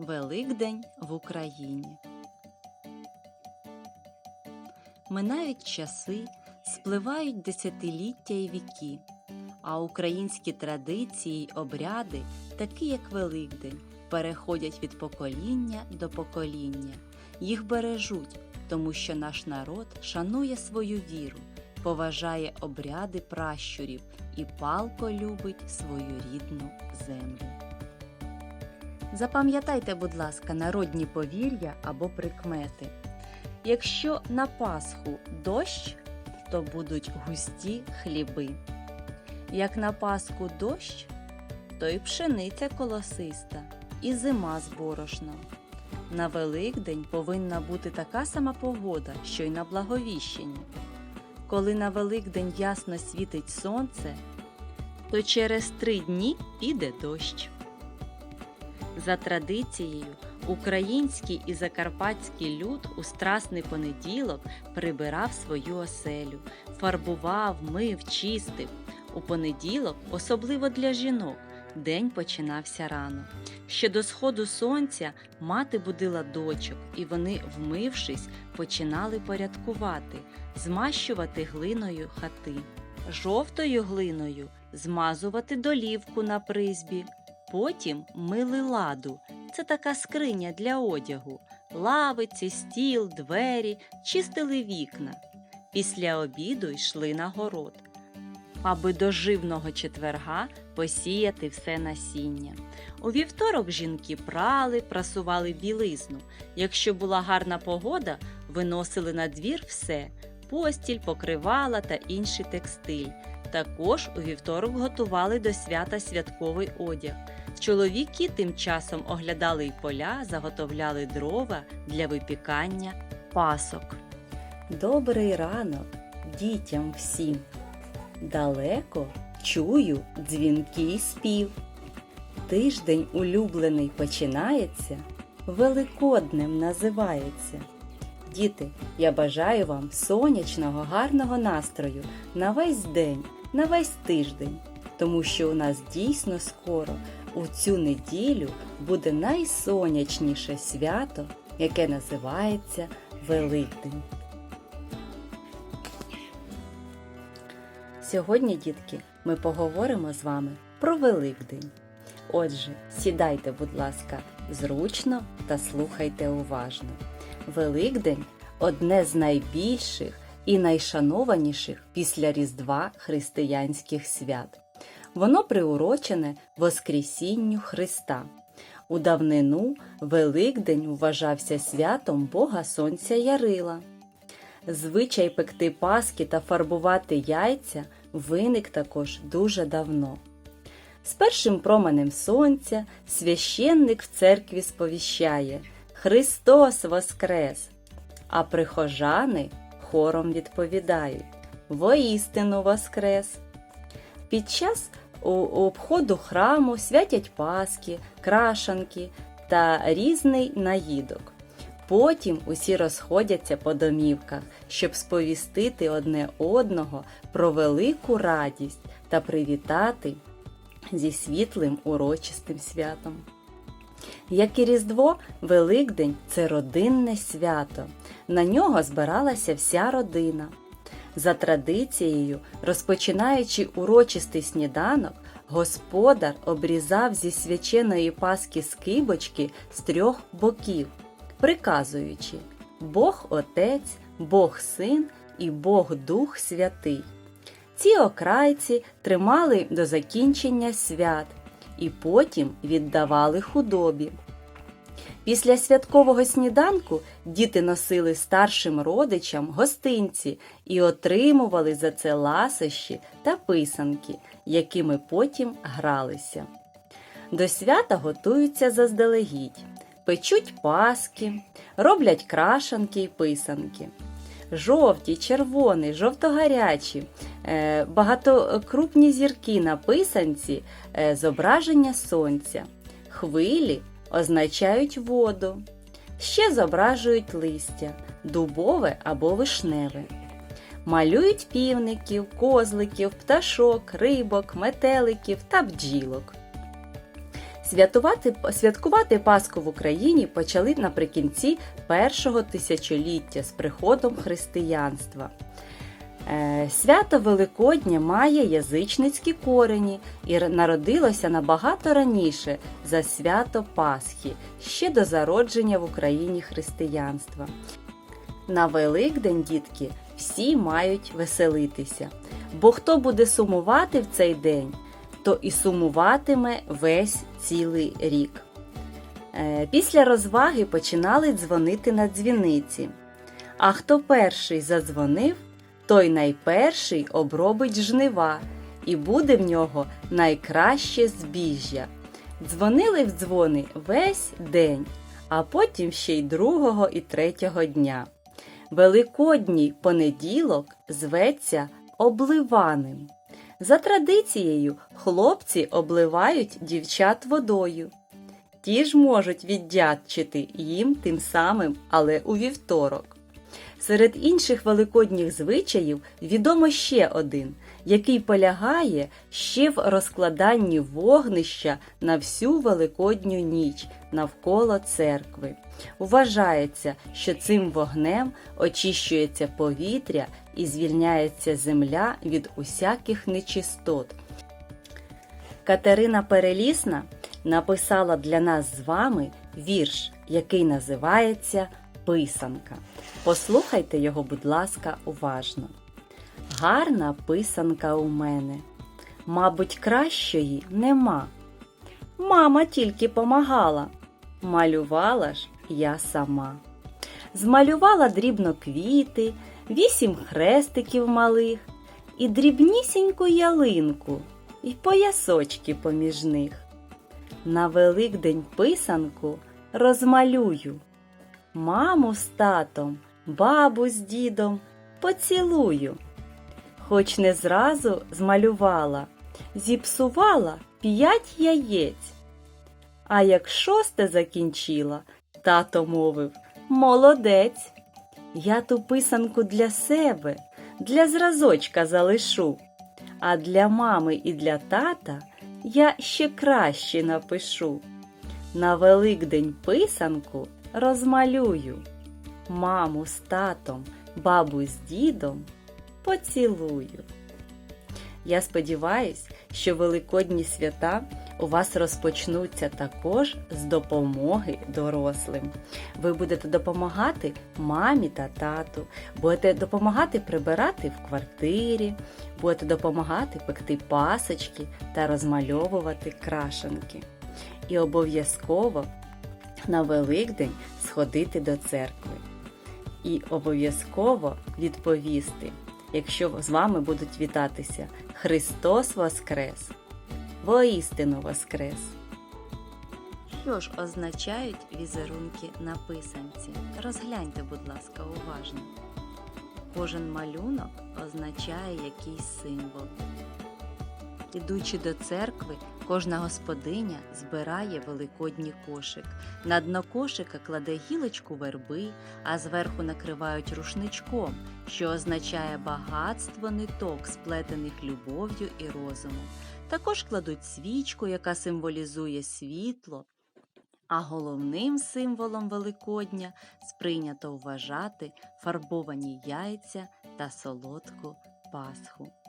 Великдень в Україні. Минають часи, спливають десятиліття і віки, а українські традиції й обряди, такі як Великдень, переходять від покоління до покоління. Їх бережуть, тому що наш народ шанує свою віру, поважає обряди пращурів і палко любить свою рідну землю. Запам'ятайте, будь ласка, народні повір'я або прикмети. Якщо на Пасху дощ, то будуть густі хліби. Як на Пасху дощ, то й пшениця колосиста, і зима з борошном. На Великдень повинна бути така сама погода, що й на Благовіщенні. Коли на Великдень ясно світить сонце, то через три дні піде дощ. За традицією, український і закарпатський люд у страсний понеділок прибирав свою оселю, фарбував, мив, чистив. У понеділок, особливо для жінок, день починався рано. Ще до сходу сонця мати будила дочок, і вони, вмившись, починали порядкувати, змащувати глиною хати, жовтою глиною змазувати долівку на призбі, Потім мили ладу. Це така скриня для одягу. Лавиці, стіл, двері, чистили вікна. Після обіду йшли на город, аби до живного четверга посіяти все насіння. У вівторок жінки прали, прасували білизну. Якщо була гарна погода, виносили на двір все постіль, покривала та інший текстиль. Також у вівторок готували до свята святковий одяг. Чоловіки тим часом оглядали й поля, заготовляли дрова для випікання пасок. Добрий ранок дітям всім. Далеко чую дзвінкий спів. Тиждень улюблений починається, Великоднем називається. Діти, я бажаю вам сонячного, гарного настрою на весь день, на весь тиждень, тому що у нас дійсно скоро у цю неділю буде найсонячніше свято, яке називається Великдень. Сьогодні, дітки, ми поговоримо з вами про Великдень. Отже, сідайте, будь ласка, зручно та слухайте уважно. Великдень одне з найбільших і найшанованіших після Різдва християнських свят. Воно приурочене Воскресінню Христа. У давнину Великдень вважався святом Бога Сонця Ярила. Звичай пекти паски та фарбувати яйця виник також дуже давно. З першим променем сонця священник в церкві сповіщає Христос Воскрес! А прихожани хором відповідають Воістину Воскрес! Під час обходу храму святять паски, крашанки та різний наїдок. Потім усі розходяться по домівках, щоб сповістити одне одного про велику радість та привітати зі світлим урочистим святом. Як і Різдво, Великдень це родинне свято. На нього збиралася вся родина. За традицією, розпочинаючи урочистий сніданок, господар обрізав зі свяченої паски скибочки з трьох боків, приказуючи Бог Отець, Бог Син і Бог Дух Святий. Ці окрайці тримали до закінчення свят і потім віддавали худобі. Після святкового сніданку діти носили старшим родичам гостинці і отримували за це ласощі та писанки, якими потім гралися. До свята готуються заздалегідь, печуть паски, роблять крашанки й писанки. Жовті, червоні, жовтогарячі, е, багатокрупні зірки на писанці е, зображення сонця, хвилі означають воду. Ще зображують листя дубове або вишневе. Малюють півників, козликів, пташок, рибок, метеликів та бджілок. Святувати, святкувати Пасху в Україні почали наприкінці першого тисячоліття з приходом християнства. Е, Свято Великодня має язичницькі корені і народилося набагато раніше за свято Пасхи, ще до зародження в Україні християнства. На Великдень, дітки, всі мають веселитися, бо хто буде сумувати в цей день, то і сумуватиме весь цілий рік. Е, Після розваги починали дзвонити на дзвіниці. А хто перший задзвонив, той найперший обробить жнива, і буде в нього найкраще збіжжя. Дзвонили в дзвони весь день, а потім ще й другого і третього дня. Великодній понеділок зветься обливаним. За традицією, хлопці обливають дівчат водою. Ті ж можуть віддячити їм тим самим, але у вівторок. Серед інших великодніх звичаїв відомо ще один, який полягає ще в розкладанні вогнища на всю великодню ніч навколо церкви. Вважається, що цим вогнем очищується повітря і звільняється земля від усяких нечистот. Катерина Перелісна написала для нас з вами вірш, який називається Писанка. Послухайте його, будь ласка, уважно. Гарна писанка у мене, мабуть, кращої нема. Мама тільки помагала, малювала ж я сама. Змалювала дрібно квіти, вісім хрестиків малих, і дрібнісіньку ялинку, і поясочки поміж них. На Великдень писанку розмалюю. Маму з татом, бабу з дідом поцілую. Хоч не зразу змалювала, зіпсувала п'ять яєць. А як шосте закінчила, тато мовив Молодець. Я ту писанку для себе, для зразочка залишу, а для мами і для тата я ще краще напишу. На Великдень писанку розмалюю. Маму з татом, бабу з дідом поцілую. Я сподіваюсь, що великодні свята у вас розпочнуться також з допомоги дорослим. Ви будете допомагати мамі та тату, будете допомагати прибирати в квартирі, будете допомагати пекти пасочки та розмальовувати крашенки. І обов'язково на Великдень сходити до церкви. І обов'язково відповісти, якщо з вами будуть вітатися Христос Воскрес! Воістину Воскрес! Що ж означають візерунки на писанці? Розгляньте, будь ласка, уважно. Кожен малюнок означає якийсь символ. Ідучи до церкви, кожна господиня збирає великодній кошик. На дно кошика кладе гілочку верби, а зверху накривають рушничком, що означає багатство ниток, сплетених любов'ю і розумом. Також кладуть свічку, яка символізує світло. А головним символом Великодня сприйнято вважати фарбовані яйця та солодку Пасху.